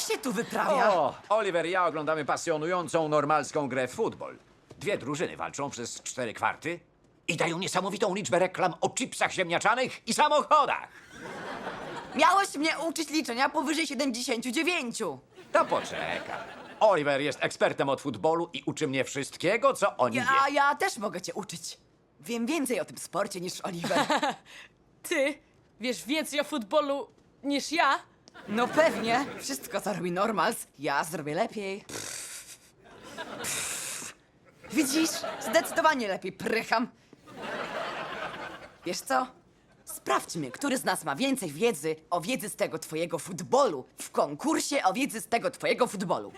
Co się tu wyprawia? O, Oliver i ja oglądamy pasjonującą normalską grę w futbol. Dwie drużyny walczą przez cztery kwarty i dają niesamowitą liczbę reklam o chipsach ziemniaczanych i samochodach. Miałeś mnie uczyć liczenia powyżej 79. To poczekaj. Oliver jest ekspertem od futbolu i uczy mnie wszystkiego, co o nim Ja, wie. ja też mogę cię uczyć. Wiem więcej o tym sporcie niż Oliver. Ty wiesz więcej o futbolu niż ja? No pewnie. Wszystko, co robi Normals, ja zrobię lepiej. Widzisz? Zdecydowanie lepiej prycham. Wiesz co? Sprawdźmy, który z nas ma więcej wiedzy o wiedzy z tego twojego futbolu w konkursie o wiedzy z tego twojego futbolu.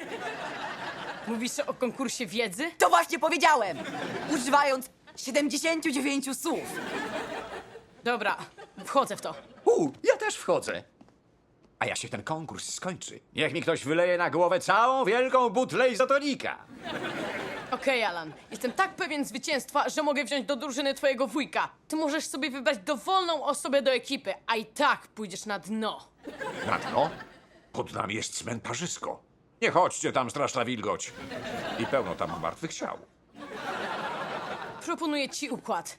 Mówisz o konkursie wiedzy? To właśnie powiedziałem! Używając 79 słów. Dobra, wchodzę w to. U, ja też wchodzę. A jak się ten konkurs skończy, niech mi ktoś wyleje na głowę całą wielką butlę izotonika. Okej, Alan. Jestem tak pewien zwycięstwa, że mogę wziąć do drużyny twojego wujka. Ty możesz sobie wybrać dowolną osobę do ekipy, a i tak pójdziesz na dno. Na dno? Pod nami jest cmentarzysko. Nie chodźcie tam, straszna wilgoć. I pełno tam martwych ciał. Proponuję ci układ.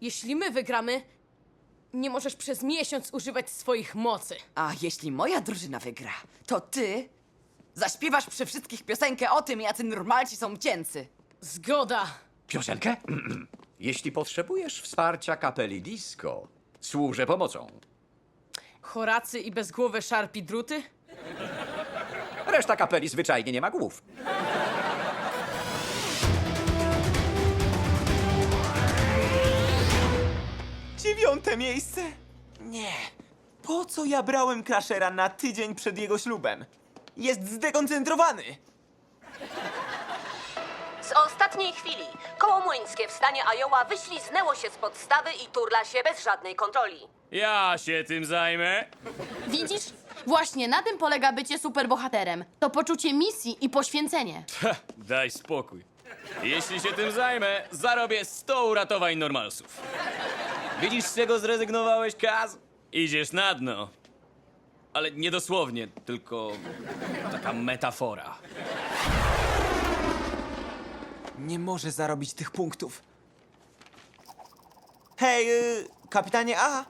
Jeśli my wygramy, nie możesz przez miesiąc używać swoich mocy. A jeśli moja drużyna wygra, to ty zaśpiewasz przy wszystkich piosenkę o tym, jacy normalci są cięcy. Zgoda. Piosenkę? Jeśli potrzebujesz wsparcia kapeli disco, służę pomocą. Horacy i bezgłowe szarpi druty? Reszta kapeli zwyczajnie nie ma głów. Dziewiąte miejsce? Nie. Po co ja brałem Crashera na tydzień przed jego ślubem? Jest zdekoncentrowany. Z ostatniej chwili koło młyńskie w stanie Iowa wyśliznęło się z podstawy i turla się bez żadnej kontroli. Ja się tym zajmę. Widzisz? Właśnie na tym polega bycie superbohaterem. To poczucie misji i poświęcenie. Ha, daj spokój. Jeśli się tym zajmę, zarobię 100 uratowań normalsów. Widzisz, z czego zrezygnowałeś, Kaz? Idziesz na dno. Ale nie dosłownie, tylko taka metafora. Nie może zarobić tych punktów. Hej, yy, kapitanie A!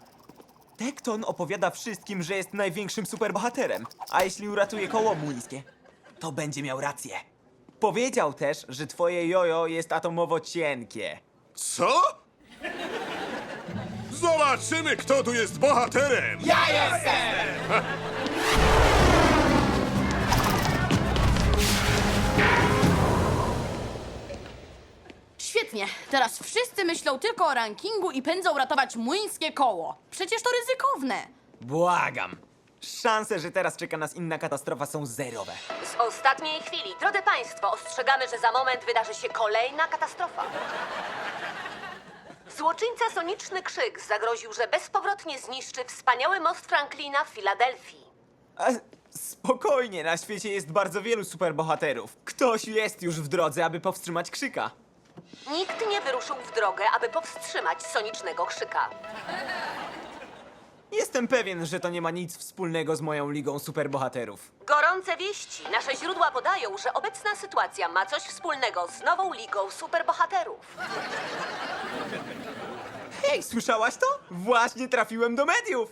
Tekton opowiada wszystkim, że jest największym superbohaterem, a jeśli uratuje koło młyńskie, to będzie miał rację. Powiedział też, że twoje jojo jest atomowo cienkie. Co? Zobaczymy, kto tu jest bohaterem! Ja jestem! Świetnie. Teraz wszyscy myślą tylko o rankingu i pędzą ratować młyńskie koło. Przecież to ryzykowne. Błagam. Szanse, że teraz czeka nas inna katastrofa są zerowe. Z ostatniej chwili, drodzy Państwo, ostrzegamy, że za moment wydarzy się kolejna katastrofa. Złoczyńca Soniczny Krzyk zagroził, że bezpowrotnie zniszczy wspaniały most Franklina w Filadelfii. A, spokojnie, na świecie jest bardzo wielu superbohaterów. Ktoś jest już w drodze, aby powstrzymać krzyka. Nikt nie wyruszył w drogę, aby powstrzymać Sonicznego Krzyka. Jestem pewien, że to nie ma nic wspólnego z moją ligą superbohaterów. Gorące wieści. Nasze źródła podają, że obecna sytuacja ma coś wspólnego z nową ligą superbohaterów. Hej, słyszałaś to? Właśnie trafiłem do mediów!